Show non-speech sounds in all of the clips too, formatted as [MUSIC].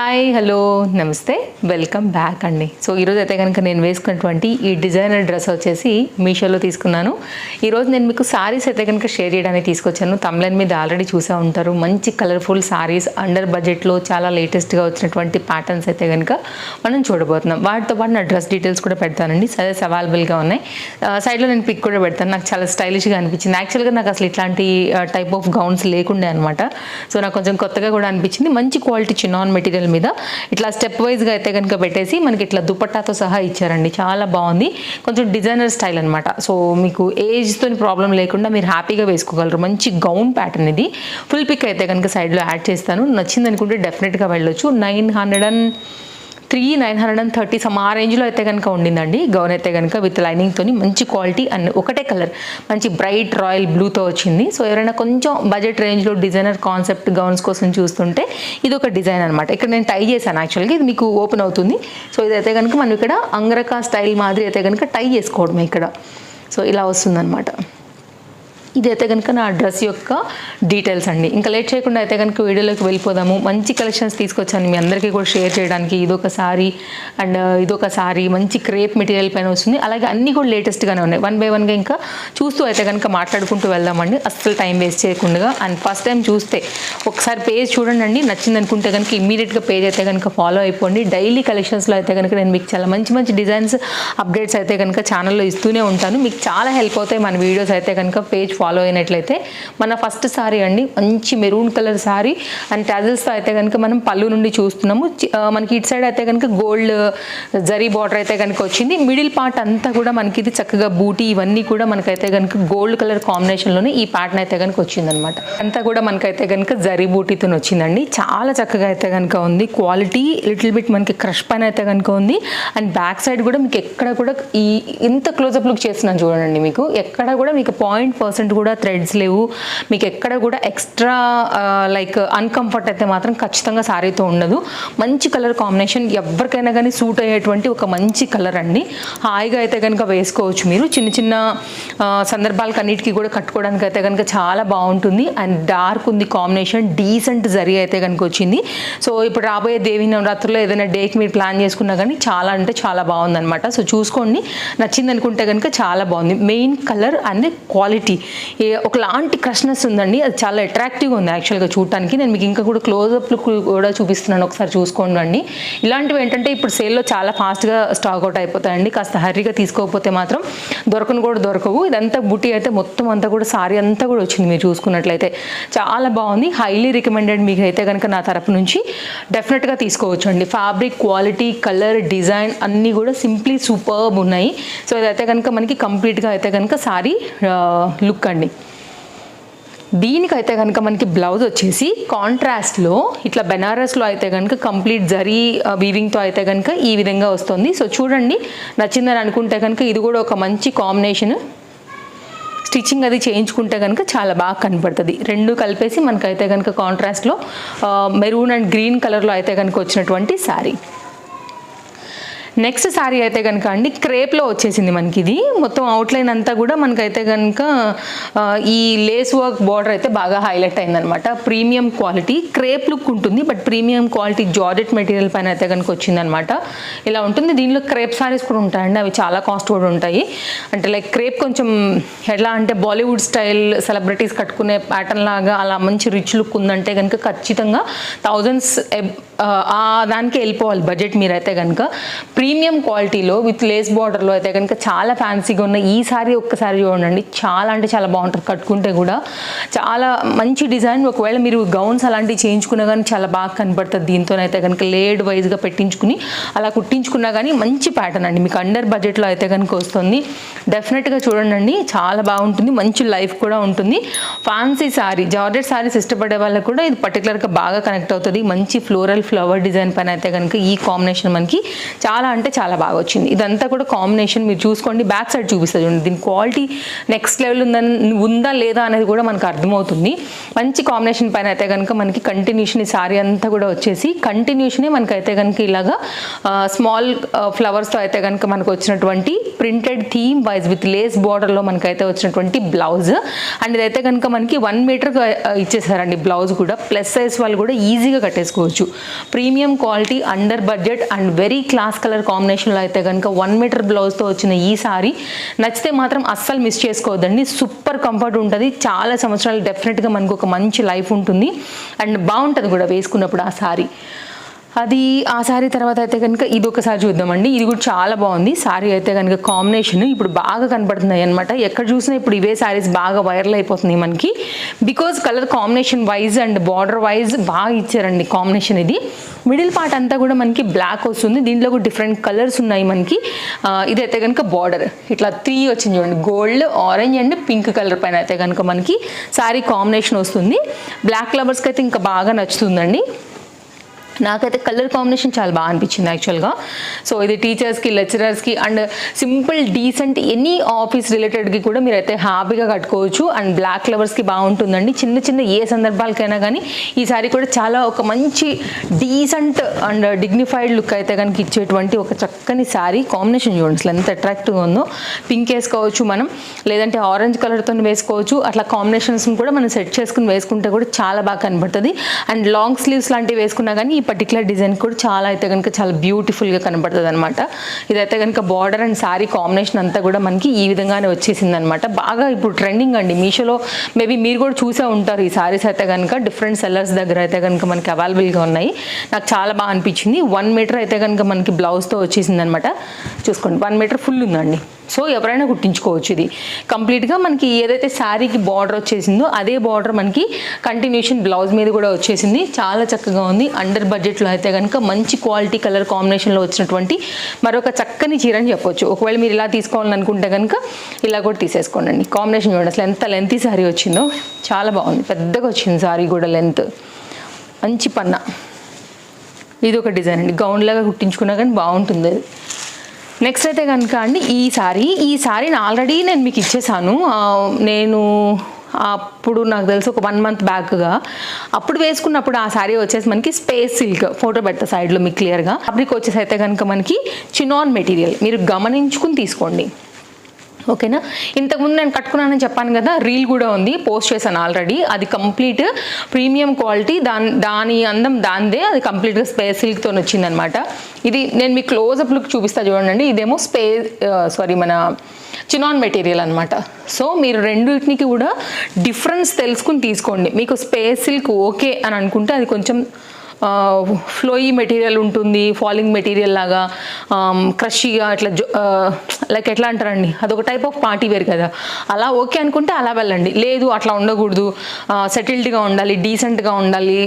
Hi hello namaste. Welcome back అండి. So ఈరోజు అయితే కనుక నేను వేసుకున్నటువంటి ఈ డిజైనర్ డ్రెస్ వచ్చేసి మీషోలో తీసుకున్నాను. ఈరోజు నేను మీకు సారీస్ అయితే కనుక షేర్ చేయడానికి తీసుకొచ్చాను. తమిళన్ మీద ఆల్రెడీ చూసా ఉంటారు. మంచి కలర్ఫుల్ సారీస్ అండర్ బడ్జెట్లో చాలా లేటెస్ట్గా వచ్చినటువంటి ప్యాటర్న్స్ అయితే కనుక మనం చూడబోతున్నాం. వాటితో పాటు నా డ్రెస్ డీటెయిల్స్ కూడా పెడతానండి. సజెస్ అవైలబుల్గా ఉన్నాయి. సైడ్లో నేను పిక్ కూడా పెడతాను. నాకు చాలా స్టైలిష్గా అనిపించింది. యాక్చువల్గా నాకు అసలు ఇట్లాంటి టైప్ ఆఫ్ గౌన్స్ లేకుండే అనమాట సో నాకు కొంచెం కొత్తగా కూడా అనిపించింది. మంచి క్వాలిటీ చిన్న మెటీరియల్ మీద. ఇట్లా స్టెప్ వైజ్గా అయితే కనుక పెట్టేసి మనకి ఇట్లా దుపట్టాతో సహా ఇచ్చారండి. చాలా బాగుంది. కొంచెం డిజైనర్ స్టైల్ అనమాట సో మీకు ఏజ్తో ప్రాబ్లం లేకుండా మీరు హ్యాపీగా వేసుకోగలరు. మంచి గౌన్ ప్యాటర్న్ ఇది. ఫుల్ పిక్ అయితే కనుక సైడ్లో యాడ్ చేస్తాను. నచ్చింది అనుకుంటే డెఫినెట్గా వెళ్ళొచ్చు. Nine hundred and three nine hundred and thirty some ఆ రేంజ్లో అయితే కనుక ఉండిందండి. గౌన్ అయితే కనుక విత్ లైనింగ్తో మంచి క్వాలిటీ అండ్ ఒకటే కలర్. మంచి బ్రైట్ రాయల్ బ్లూతో వచ్చింది. సో ఎవరైనా కొంచెం బడ్జెట్ రేంజ్లో డిజైనర్ కాన్సెప్ట్ గౌన్స్ కోసం చూస్తుంటే ఇది ఒక డిజైన్ అనమాట ఇక్కడ నేను టై చేశాను యాక్చువల్గా. ఇది మీకు ఓపెన్ అవుతుంది. సో ఇదైతే కనుక మనం ఇక్కడ అంగరకా స్టైల్ మాదిరి అయితే కనుక టై చేసుకోవడమే ఇక్కడ. సో ఇలా వస్తుందన్నమాట. ఇదైతే కనుక నా డ్రెస్ యొక్క డీటెయిల్స్ అండి. ఇంకా లేట్ చేయకుండా అయితే కనుక వీడియోలోకి వెళ్ళిపోదాము. మంచి కలెక్షన్స్ తీసుకొచ్చాను మీ అందరికీ కూడా షేర్ చేయడానికి. ఇదొక సారీ అండ్ uh, ఇదొక సారీ మంచి క్రేప్ మెటీరియల్ పైన వస్తుంది. అలాగే అన్నీ కూడా లేటెస్ట్గానే ఉన్నాయి. వన్ బై వన్గా ఇంకా చూస్తూ అయితే కనుక మాట్లాడుకుంటూ వెళ్దామండి. అస్సలు టైం వేస్ట్ చేయకుండా. అండ్ ఫస్ట్ టైం చూస్తే ఒకసారి పేజ్ చూడండి అండి నచ్చింది అనుకుంటే కనుక ఇమీడియట్గా పేజ్ అయితే కనుక ఫాలో అయిపోండి. డైలీ కలెక్షన్స్లో అయితే కనుక నేను మీకు చాలా మంచి మంచి డిజైన్స్ అప్డేట్స్ అయితే కనుక ఛానల్లో ఇస్తూనే ఉంటాను. మీకు చాలా హెల్ప్ అవుతాయి మన వీడియోస్ అయితే కనుక పేజ్ ఫాలో అయినట్లయితే మన ఫస్ట్ సారీ అండి. మంచి మెరూన్ కలర్ సారీ అండ్ ట్యాజల్స్తో అయితే కనుక మనం పళ్ళు నుండి చూస్తున్నాము. మనకి ఇటు సైడ్ అయితే కనుక గోల్డ్ జరీ బార్డర్ అయితే కనుక వచ్చింది. మిడిల్ పార్ట్ అంతా కూడా మనకి ఇది చక్కగా బూటీ ఇవన్నీ కూడా మనకైతే కనుక గోల్డ్ కలర్ కాంబినేషన్లోనే ఈ ప్యాటర్న్ అయితే కనుక వచ్చిందనమాట అంతా కూడా మనకైతే కనుక జరీ బూటీతో వచ్చిందండి. చాలా చక్కగా అయితే కనుక ఉంది. క్వాలిటీ లిటిల్ బిట్ మనకి క్రష్ పైన అయితే కనుక ఉంది. అండ్ బ్యాక్ సైడ్ కూడా మీకు ఎక్కడ కూడా ఈ ఇంత క్లోజప్ లుక్ చేస్తున్నాను చూడండి మీకు. ఎక్కడ కూడా మీకు పాయింట్ పర్సెంట్ కూడా థ్రెడ్స్ లేవు. మీకు ఎక్కడ కూడా ఎక్స్ట్రా లైక్ అన్కంఫర్ట్ అయితే మాత్రం ఖచ్చితంగా సారీతో ఉండదు. మంచి కలర్ కాంబినేషన్ ఎవరికైనా కానీ సూట్ అయ్యేటువంటి ఒక మంచి కలర్ అండి. హాయిగా అయితే కనుక వేసుకోవచ్చు మీరు. చిన్న చిన్న సందర్భాలకు అన్నిటికీ కూడా కట్టుకోవడానికి అయితే కనుక చాలా బాగుంటుంది. అండ్ డార్క్ ఉంది కాంబినేషన్. డీసెంట్ జరీ అయితే కనుక వచ్చింది. సో ఇప్పుడు రాబోయే దేవి నవరాత్రుల్లో ఏదైనా డేకి మీరు ప్లాన్ చేసుకున్నా కానీ చాలా అంటే చాలా బాగుందన్నమాట. సో చూసుకోండి. నచ్చింది అనుకుంటే కనుక చాలా బాగుంది. Main colour and quality. ఒకలాంటి క్రష్నెస్ ఉందండి. అది చాలా అట్రాక్టివ్గా ఉంది యాక్చువల్గా చూడటానికి. నేను మీకు ఇంకా కూడా క్లోజప్ లుక్ కూడా చూపిస్తున్నాను. ఒకసారి చూసుకోండి అండి ఇలాంటివి ఏంటంటే ఇప్పుడు సేల్లో చాలా ఫాస్ట్గా స్టాక్ అవుట్ అయిపోతాయండి. కాస్త హర్రీగా తీసుకోకపోతే మాత్రం దొరకను కూడా దొరకవు. ఇదంతా బుట్టి అయితే మొత్తం అంతా కూడా సారీ అంతా కూడా వచ్చింది మీరు చూసుకున్నట్లయితే. చాలా బాగుంది. హైలీ రికమెండెడ్ మీకు అయితే కనుక నా తరపు నుంచి డెఫినెట్గా తీసుకోవచ్చు అండి ఫ్యాబ్రిక్ క్వాలిటీ కలర్ డిజైన్ అన్నీ కూడా సింప్లీ సూపర్బ్ ఉన్నాయి. సో ఇదైతే కనుక మనకి కంప్లీట్గా అయితే కనుక సారీ లుక్ చూడండి దీనికైతే కనుక మనకి బ్లౌజ్ వచ్చేసి కాంట్రాస్ట్లో ఇట్లా బెనారస్లో అయితే కనుక కంప్లీట్ జరీ వీవింగ్తో అయితే కనుక ఈ విధంగా వస్తుంది. సో చూడండి నచ్చిందని అనుకుంటే కనుక ఇది కూడా ఒక మంచి కాంబినేషన్ స్టిచ్చింగ్ అది చేయించుకుంటే కనుక చాలా బాగా కనపడుతుంది. రెండు కలిపేసి మనకైతే కనుక కాంట్రాస్ట్లో మెరూన్ అండ్ గ్రీన్ కలర్లో అయితే కనుక వచ్చినటువంటి శారీ నెక్స్ట్ శారీ అయితే కనుక అండి క్రేప్లో వచ్చేసింది మనకి ఇది మొత్తం అవుట్లైన్ అంతా కూడా మనకైతే కనుక ఈ లేస్ వర్క్ బార్డర్ అయితే బాగా హైలైట్ అయిందనమాట ప్రీమియం క్వాలిటీ క్రేప్ లుక్ ఉంటుంది but premium quality georgette material పైన అయితే కనుక వచ్చిందనమాట ఇలా ఉంటుంది దీనిలో క్రేప్ సారీస్ కూడా ఉంటాయండి అవి చాలా కాస్ట్ కూడా ఉంటాయి. అంటే లైక్ క్రేప్ కొంచెం ఎలా అంటే బాలీవుడ్ స్టైల్ సెలబ్రిటీస్ కట్టుకునే ప్యాటర్న్ లాగా అలా మంచి రిచ్ లుక్ ఉందంటే కనుక ఖచ్చితంగా థౌజండ్స్ ఆ దానికి వెళ్ళిపోవాలి బడ్జెట్ మీరైతే కనుక ప్రీమియం క్వాలిటీలో విత్ లేస్ బార్డర్లో అయితే కనుక చాలా ఫ్యాన్సీగా ఉన్న ఈ సారీ ఒక్కసారి చూడండి. చాలా అంటే చాలా బాగుంటుంది కట్టుకుంటే కూడా. చాలా మంచి డిజైన్. ఒకవేళ మీరు గౌన్స్ అలాంటివి చేయించుకున్నా కానీ చాలా బాగా కనపడుతుంది దీంతోనైతే కనుక లేడ్ వైజ్గా పెట్టించుకుని అలా కుట్టించుకున్నా కానీ మంచి ప్యాటర్న్ అండి. మీకు అండర్ బడ్జెట్లో అయితే కనుక వస్తుంది. డెఫినెట్గా చూడండి చాలా బాగుంటుంది. మంచి లైఫ్ కూడా ఉంటుంది. ఫ్యాన్సీ సారీ జార్జెట్ సారీస్ ఇష్టపడే వాళ్ళకి కూడా ఇది పర్టికులర్గా బాగా కనెక్ట్ అవుతుంది. మంచి ఫ్లోరల్ ఫ్లవర్ డిజైన్ పైన అయితే కనుక ఈ కాంబినేషన్ మనకి చాలా అంటే చాలా బాగా వచ్చింది. ఇదంతా కూడా కాంబినేషన్ మీరు చూసుకోండి బ్యాక్ సైడ్ చూపిస్తుంది చూడండి. దీని క్వాలిటీ నెక్స్ట్ లెవెల్ ఉందని ఉందా లేదా అనేది కూడా మనకు అర్థమవుతుంది. మంచి కాంబినేషన్ పైన అయితే కనుక మనకి కంటిన్యూషన్ ఈ సారీ అంతా కూడా వచ్చేసి కంటిన్యూషనే మనకైతే కనుక ఇలాగా స్మాల్ ఫ్లవర్స్తో అయితే కనుక మనకు వచ్చినటువంటి printed theme wise with lace బార్డర్లో మనకైతే వచ్చినటువంటి బ్లౌజ్ అండ్ ఇదైతే కనుక మనకి వన్ మీటర్ ఇచ్చేసారండి బ్లౌజ్ కూడా. ప్లస్ సైజ్ వాళ్ళు కూడా ఈజీగా కట్టేసుకోవచ్చు. Premium quality under budget and very class colour కాంబినేషన్లో అయితే కనుక వన్ మీటర్ బ్లౌజ్తో వచ్చిన ఈ సారీ. నచ్చితే మాత్రం అస్సలు మిస్ చేసుకోవద్దండి. సూపర్ కంఫర్ట్ ఉంటుంది. చాలా సంవత్సరాలు డెఫినెట్గా మనకు ఒక మంచి లైఫ్ ఉంటుంది. అండ్ బాగుంటుంది కూడా వేసుకున్నప్పుడు ఆ సారీ. అది ఆ సారీ తర్వాత అయితే కనుక ఇది ఒకసారి చూద్దామండి. ఇది కూడా చాలా బాగుంది. సారీ అయితే కనుక కాంబినేషన్ ఇప్పుడు బాగా కనపడుతున్నాయి అనమాట ఎక్కడ చూసినా ఇప్పుడు ఇవే సారీస్ బాగా వైరల్ అయిపోతున్నాయి మనకి. Because colour combination wise and border wise బాగా ఇచ్చారండి కాంబినేషన్ ఇది. మిడిల్ పార్ట్ అంతా కూడా మనకి బ్లాక్ వస్తుంది. దీంట్లో కూడా డిఫరెంట్ కలర్స్ ఉన్నాయి మనకి. ఇదైతే కనుక బార్డర్ ఇట్లా త్రీ వచ్చింది చూడండి. Gold orange and pink colour పైన అయితే కనుక మనకి సారీ కాంబినేషన్ వస్తుంది. బ్లాక్ లవర్స్కి అయితే ఇంకా బాగా నచ్చుతుందండి. నాకైతే కలర్ కాంబినేషన్ చాలా బాగా అనిపించింది యాక్చువల్గా సో ఇది టీచర్స్కి లెక్చరర్స్కి and simple decent any office రిలేటెడ్కి కూడా మీరైతే హ్యాపీగా కట్టుకోవచ్చు. అండ్ బ్లాక్ ఫ్లవర్స్కి బాగుంటుందండి. చిన్న చిన్న ఏ సందర్భాలకైనా కానీ ఈ సారీ కూడా చాలా ఒక మంచి డీసెంట్ అండ్ డిగ్నిఫైడ్ లుక్ అయితే కనుక ఇచ్చేటువంటి ఒక చక్కని శారీ కాంబినేషన్ చూడండి అసలు ఎంత అట్రాక్టివ్గా ఉందో. పింక్ వేసుకోవచ్చు మనం. లేదంటే ఆరెంజ్ కలర్తో వేసుకోవచ్చు. అట్లా కాంబినేషన్స్ కూడా మనం సెట్ చేసుకుని వేసుకుంటే కూడా చాలా బాగా కనబడుతుంది. అండ్ లాంగ్ స్లీవ్స్ లాంటివి వేసుకున్నా కానీ ఈ పర్టికులర్ డిజైన్ కూడా చాలా అయితే కనుక చాలా బ్యూటిఫుల్గా కనబడుతుంది అనమాట ఇదైతే కనుక బార్డర్ అండ్ శారీ కాంబినేషన్ అంతా కూడా మనకి ఈ విధంగానే వచ్చేసింది అనమాట బాగా ఇప్పుడు ట్రెండింగ్ అండి. మీషోలో మేబీ మీరు కూడా చూసే ఉంటారు ఈ సారీస్ అయితే కనుక. డిఫరెంట్ సెల్లర్స్ దగ్గర అయితే కనుక మనకి అవైలబుల్గా ఉన్నాయి. నాకు చాలా బాగా అనిపించింది. వన్ మీటర్ అయితే కనుక మనకి బ్లౌజ్తో వచ్చేసింది అనమాట చూసుకోండి. వన్ మీటర్ ఫుల్ ఉందండి. సో ఎవరైనా కుట్టించుకోవచ్చు ఇది. కంప్లీట్గా మనకి ఏదైతే శారీకి బార్డర్ వచ్చేసిందో అదే బార్డర్ మనకి కంటిన్యూషన్ బ్లౌజ్ మీద కూడా వచ్చేసింది. చాలా చక్కగా ఉంది. అండర్ బడ్జెట్లో అయితే కనుక మంచి క్వాలిటీ కలర్ కాంబినేషన్లో వచ్చినటువంటి మరొక చక్కని చీర అని చెప్పొచ్చు. ఒకవేళ మీరు ఇలా తీసుకోవాలని అనుకుంటే కనుక ఇలా కూడా తీసేసుకోండి. కాంబినేషన్ చూడండి అసలు ఎంత లెంతీ శారీ వచ్చిందో. చాలా బాగుంది. పెద్దగా వచ్చింది శారీ కూడా లెంత్ మంచి పన్న. ఇది ఒక డిజైన్ అండి. గౌన్ లాగా కుట్టించుకున్నా కానీ బాగుంటుంది అది. నెక్స్ట్ అయితే కనుక అండి ఈ సారీ ఈ సారీని ఆల్రెడీ నేను మీకు ఇచ్చేసాను. నేను అప్పుడు నాకు తెలిసి ఒక వన్ మంత్ బ్యాక్గా అప్పుడు వేసుకున్నప్పుడు ఆ సారీ వచ్చేసి మనకి స్పేస్ సిల్క్ ఫోటో పెడతా సైడ్లో మీకు క్లియర్గా ఫ్యాబ్రిక్ వచ్చేసి అయితే కనుక మనకి చినాన్ మెటీరియల్ మీరు గమనించుకుని తీసుకోండి. ఓకేనా? ఇంతకుముందు నేను కట్టుకున్నానని చెప్పాను కదా రీల్ కూడా ఉంది పోస్ట్ చేశాను ఆల్రెడీ. అది కంప్లీట్ ప్రీమియం క్వాలిటీ దాని దాని అందం దాందే అది కంప్లీట్గా స్పేస్ సిల్క్తో వచ్చిందనమాట. ఇది నేను మీకు క్లోజప్ లుక్ చూపిస్తా చూడండి ఇదేమో స్పే సారీ మన చినాన్ మెటీరియల్ అనమాట. సో మీరు రెండింటికి కూడా డిఫరెన్స్ తెలుసుకుని తీసుకోండి. మీకు స్పేస్ సిల్క్ ఓకే అని అనుకుంటే అది కొంచెం ఫ్లోయీ మెటీరియల్ ఉంటుంది ఫాలింగ్ మెటీరియల్ లాగా క్రషీగా ఇట్లా లైక్ ఎట్లా అంటారండి? అదొక టైప్ ఆఫ్ పార్టీ వేర్ కదా. అలా ఓకే అనుకుంటే అలా వెళ్ళండి. లేదు అట్లా ఉండకూడదు. సెటిల్డ్గా ఉండాలి డీసెంట్గా ఉండాలి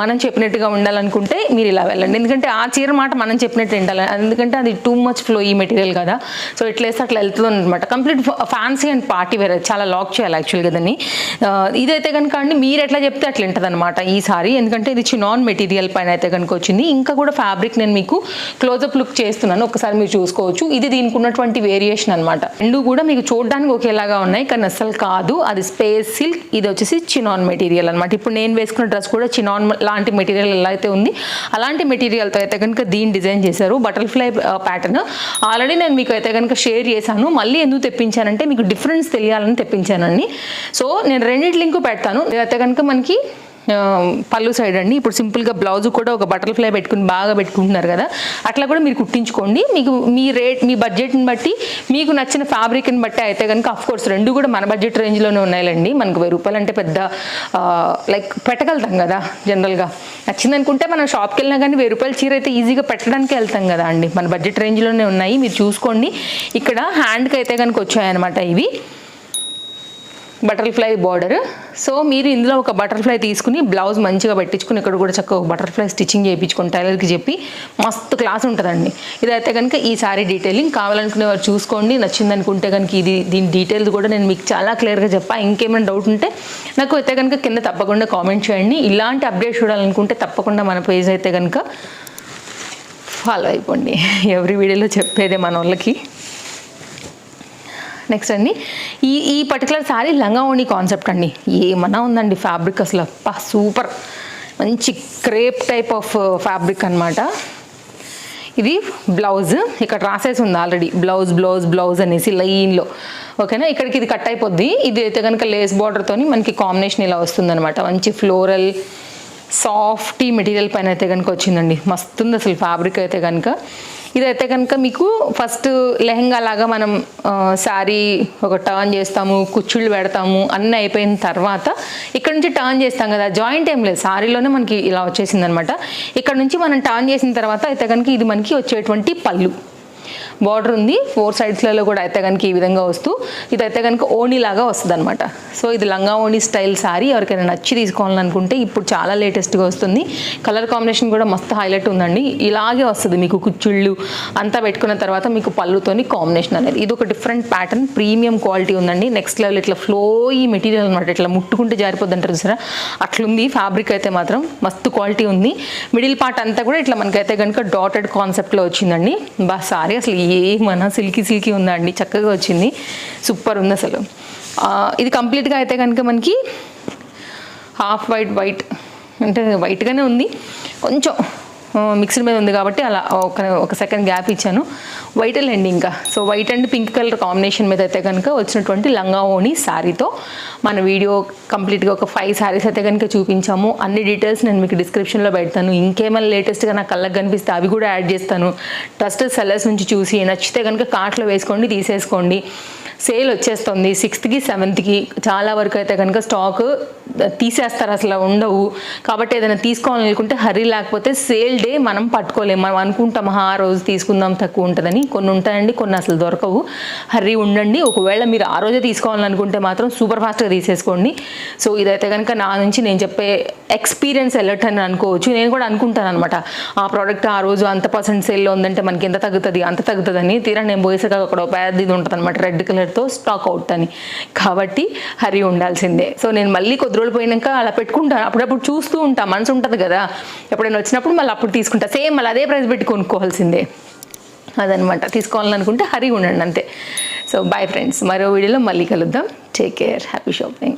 మనం చెప్పినట్టుగా ఉండాలనుకుంటే మీరు ఇలా వెళ్ళండి. ఎందుకంటే ఆ చీర మాట మనం చెప్పినట్టు ఉండాలి ఎందుకంటే అది టూ మచ్ ఫ్లో ఈ మెటీరియల్ కదా. సో ఎట్లా వేస్తే అట్లా వెళ్తుంది అనమాట complete fancy and party wear చాలా లాక్ చేయాలి యాక్చువల్గా దాన్ని ఇదైతే కనుక అండి మీరు ఎట్లా చెప్తే అట్లా ఉంటుంది అనమాట ఈ సారీ. ఎందుకంటే ఇది చినాన్ మెటీరియల్ పైన అయితే కనుక వచ్చింది. ఇంకా కూడా ఫ్యాబ్రిక్ నేను మీకు క్లోజప్ లుక్ చేస్తున్నాను. ఒకసారి మీరు చూసుకోవచ్చు. ఇది దీనికి ఉన్నటువంటి వేరియేషన్ అనమాట రెండు కూడా మీకు చూడడానికి ఒకేలాగా ఉన్నాయి. కానీ అసలు కాదు. అది స్పేస్ సిల్క్ ఇది వచ్చేసి చినాన్ మెటీరియల్ అనమాట ఇప్పుడు నేను వేసుకున్న డ్రెస్ కూడా చినాన్ లాంటి మెటీరియల్ ఎలా అయితే ఉంది. అలాంటి మెటీరియల్తో అయితే కనుక దీన్ని డిజైన్ చేశారు. బటర్ఫ్లై ప్యాటర్న్ ఆల్రెడీ నేను మీకు అయితే కనుక షేర్ చేశాను. మళ్ళీ ఎందుకు తెప్పించానంటే మీకు డిఫరెన్స్ తెలియాలని తెప్పించానండి సో నేను రెండింటి లింక్ పెడతాను. అయితే కనుక మనకి పళ్ళు సైడ్ అండి. ఇప్పుడు సింపుల్గా బ్లౌజ్ కూడా ఒక బటర్ఫ్లై పెట్టుకుని బాగా పెట్టుకుంటున్నారు కదా. అట్లా కూడా మీరు కుట్టించుకోండి. మీకు మీ రేట్ మీ బడ్జెట్ని బట్టి మీకు నచ్చిన ఫ్యాబ్రిక్ని బట్టి అయితే కనుక అఫ్ కోర్స్ రెండు కూడా మన బడ్జెట్ రేంజ్లోనే ఉన్నాయండి మనకు వెయ్యి రూపాయలు అంటే పెద్ద లైక్ పెట్టగలుగుతాం కదా జనరల్గా నచ్చింది అనుకుంటే మనం షాప్కి వెళ్ళినా కానీ వెయ్యి రూపాయల చీర అయితే ఈజీగా పెట్టడానికి వెళ్తాం కదా అండి. మన బడ్జెట్ రేంజ్లోనే ఉన్నాయి. మీరు చూసుకోండి. ఇక్కడ హ్యాండ్కి అయితే కనుక వచ్చాయన్నమాట ఇవి. బటర్ఫ్లై బార్డర్ సో మీరు ఇందులో ఒక బటర్ఫ్లై తీసుకుని బ్లౌజ్ మంచిగా పెట్టించుకుని ఇక్కడ కూడా చక్కగా బటర్ఫ్లై స్టిచ్చింగ్ చేయించుకుని టైలర్కి చెప్పి మస్తు క్లాస్ ఉంటుందండి. ఇదైతే కనుక ఈ సారీ డీటెయిలింగ్ కావాలనుకునే వారు చూసుకోండి. నచ్చింది అనుకుంటే కనుక ఇది దీని డీటెయిల్స్ కూడా నేను మీకు చాలా క్లియర్గా చెప్పా. ఇంకేమైనా డౌట్ ఉంటే నాకు అయితే కనుక కింద తప్పకుండా కామెంట్ చేయండి. ఇలాంటి అప్డేట్ చూడాలనుకుంటే తప్పకుండా మన పేజ్ అయితే కనుక ఫాలో అయిపోండి. [LAUGHS] ఎవ్రీ వీడియోలో చెప్పేదే మన వాళ్ళకి. నెక్స్ట్ అండి. ఈ ఈ పర్టికులర్ శారీ లంగా ఓణి కాన్సెప్ట్ అండి. ఏమన్నా ఉందండి ఫ్యాబ్రిక్ అసలు. అబ్బా సూపర్ మంచి క్రేప్ టైప్ ఆఫ్ ఫ్యాబ్రిక్ అన్నమాట. ఇది బ్లౌజ్ ఇక్కడ రాసేసి ఉంది ఆల్రెడీ బ్లౌజ్ బ్లౌజ్ బ్లౌజ్ అనేసి లైన్లో ఓకేనా ఇక్కడికి ఇది కట్ అయిపోద్ది. ఇది అయితే కనుక లేస్ బార్డర్తోని మనకి కాంబినేషన్ ఇలా వస్తుందన్నమాట. మంచి ఫ్లోరల్ సాఫ్టీ మెటీరియల్ పైన అయితే కనుక వచ్చిందండి. మస్తు ఉంది అసలు ఫ్యాబ్రిక్ అయితే కనుక ఇదైతే కనుక మీకు ఫస్ట్ లెహంగా లాగా మనం శారీ ఒక టర్న్ చేస్తాము కుచ్చుళ్ళు పెడతాము అన్నీ అయిపోయిన తర్వాత ఇక్కడ నుంచి టర్న్ చేస్తాం కదా. జాయింట్ ఏం లేదు. శారీలోనే మనకి ఇలా వచ్చేసింది అనమాట ఇక్కడ నుంచి మనం టర్న్ చేసిన తర్వాత అయితే కనుక ఇది మనకి వచ్చేటువంటి పళ్ళు. బార్డర్ ఉంది. ఫోర్ సైడ్స్లలో కూడా అయితే కనుక ఈ విధంగా వస్తూ ఇది అయితే కనుక ఓణి లాగా వస్తుంది అనమాట సో ఇది లంగా ఓణి స్టైల్ సారీ. ఎవరికైనా నచ్చి తీసుకోవాలనుకుంటే ఇప్పుడు చాలా లేటెస్ట్గా వస్తుంది. కలర్ కాంబినేషన్ కూడా మస్తు హైలైట్ ఉందండి. ఇలాగే వస్తుంది మీకు కుచ్చుళ్ళు అంతా పెట్టుకున్న తర్వాత మీకు పళ్ళుతోని కాంబినేషన్ అనేది. ఇది ఒక డిఫరెంట్ ప్యాటర్న్ ప్రీమియం క్వాలిటీ ఉందండి. నెక్స్ట్ లెవెల్ ఇట్లా ఫ్లో ఈ మెటీరియల్ అనమాట ఇట్లా ముట్టుకుంటే జారిపోద్ది అంటారు చూసారా? అట్లుంది. ఫ్యాబ్రిక్ అయితే మాత్రం మస్తు క్వాలిటీ ఉంది. మిడిల్ పార్ట్ అంతా కూడా ఇట్లా మనకైతే కనుక డాటెడ్ కాన్సెప్ట్లో వచ్చిందండి. బా సారీ అసలు ఏమన్నా సిల్కీ సిల్కీ ఉందండి చక్కగా వచ్చింది. సూపర్ ఉంది అసలు. ఇది కంప్లీట్గా అయితే కనుక మనకి హాఫ్ వైట్ వైట్ అంటే వైట్గానే ఉంది. కొంచెం మిక్స్డ్ మీద ఉంది కాబట్టి అలా ఒక ఒక సెకండ్ గ్యాప్ ఇచ్చాను. వైట్ అండి ఇంకా. So white and pink colour combination మీద అయితే కనుక వచ్చినటువంటి లంగా ఓణి శారీతో మన వీడియో కంప్లీట్గా ఒక ఫైవ్ శారీస్ అయితే కనుక చూపించాము. అన్ని డీటెయిల్స్ నేను మీకు డిస్క్రిప్షన్లో పెడతాను. ఇంకేమైనా లేటెస్ట్గా నా కళ్ళకు కనిపిస్తే అవి కూడా యాడ్ చేస్తాను. ట్రస్ట్ సెల్లర్స్ నుంచి చూసి నచ్చితే కనుక కార్ట్లో వేసుకోండి తీసేసుకోండి. సేల్ వచ్చేస్తుంది సిక్స్త్కి సెవెంత్కి చాలా వరకు అయితే కనుక స్టాక్ తీసేస్తారు అసలు ఉండవు. కాబట్టి ఏదైనా తీసుకోవాలని అనుకుంటే హరీ లేకపోతే సేల్ డే మనం పట్టుకోలేము మనం అనుకుంటాం ఆ రోజు తీసుకుందాం తక్కువ ఉంటుందని. కొన్ని ఉంటాయండి కొన్ని అసలు దొరకవు. హర్రీ ఉండండి. ఒకవేళ మీరు ఆ రోజే తీసుకోవాలనుకుంటే మాత్రం సూపర్ ఫాస్ట్గా తీసేసుకోండి. సో ఇదైతే కనుక నా నుంచి నేను చెప్పే ఎక్స్పీరియన్స్ ఎలర్ట్ అని అనుకోవచ్చు. నేను కూడా అనుకుంటాను అనమాట ఆ ప్రోడక్ట్ ఆ రోజు అంత పర్సెంట్ సేల్లో ఉందంటే మనకి ఎంత తగ్గుతుంది అంత తగ్గుతుందని. తీరా నేను పోయేసాక అక్కడ ఒక పెద్ద ఇది ఉంటుంది అనమాట రెడ్ కలర్తో స్టాక్ అవుట్ అని. కాబట్టి హరి ఉండాల్సిందే. సో నేను మళ్ళీ కొద్ది రోజులు పోయినాక అలా పెట్టుకుంటాను అప్పుడప్పుడు చూస్తూ ఉంటా. మనసు ఉంటుంది కదా. ఎప్పుడైనా వచ్చినప్పుడు మళ్ళీ అప్పుడు తీసుకుంటా. సేమ్ మళ్ళీ అదే ప్రైస్ పెట్టి కొనుక్కోవాల్సిందే. అదనమాట తీసుకోవాలనుకుంటే హరి ఉండండి అంతే. సో బాయ్ ఫ్రెండ్స్ మరో వీడియోలో మళ్ళీ కలుద్దాం. Take care happy shopping